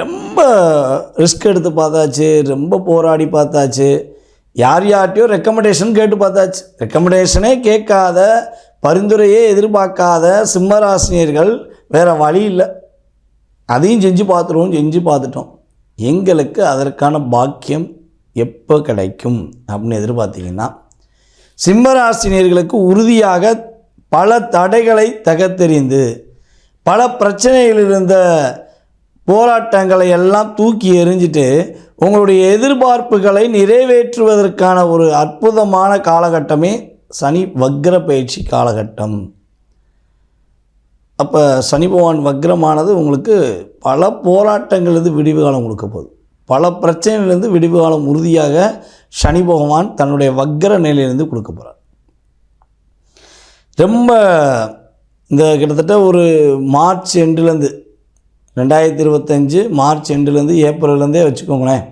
ரொம்ப ரிஸ்க் எடுத்து பார்த்தாச்சு ரொம்ப போராடி பார்த்தாச்சு. யார் யார்கிட்டயோ ரெக்கமெண்டேஷன் கேட்டு பார்த்தாச்சு. ரெக்கமெண்டேஷனே கேட்காத பரிந்துரையே எதிர்பார்க்காத சிம்மராசினியர்கள் வேறு வழி இல்லை. அதையும் செஞ்சு பார்த்துருவோம் செஞ்சு பார்த்துட்டோம். எங்களுக்கு அதற்கான பாக்கியம் எப்போ கிடைக்கும் அப்படின்னு எதிர்பார்த்தீங்கன்னா சிம்மராசினியர்களுக்கு உறுதியாக பல தடைகளை தகத்தெறிந்து பல பிரச்சனைகள் இருந்த போராட்டங்களை எல்லாம் தூக்கி எறிஞ்சிட்டு உங்களுடைய எதிர்பார்ப்புகளை நிறைவேற்றுவதற்கான ஒரு அற்புதமான காலகட்டமே சனி வக்ர பயிற்சி காலகட்டம். அப்போ சனி பகவான் வக்ரமானது உங்களுக்கு பல போராட்டங்கள்லேருந்து விடிவு காலம் கொடுக்க போகுது. பல பிரச்சனையிலேருந்து விடிவு காலம் உறுதியாக சனி பகவான் தன்னுடைய வக்ர நிலையிலேருந்து கொடுக்க போகிறார் ரொம்ப இந்த கிட்டத்தட்ட ஒரு மார்ச் எண்டுலேருந்து ரெண்டாயிரத்தி இருபத்தஞ்சு மார்ச் எண்டுலேருந்து ஏப்ரல்லேருந்தே வச்சுக்கோங்களேன்.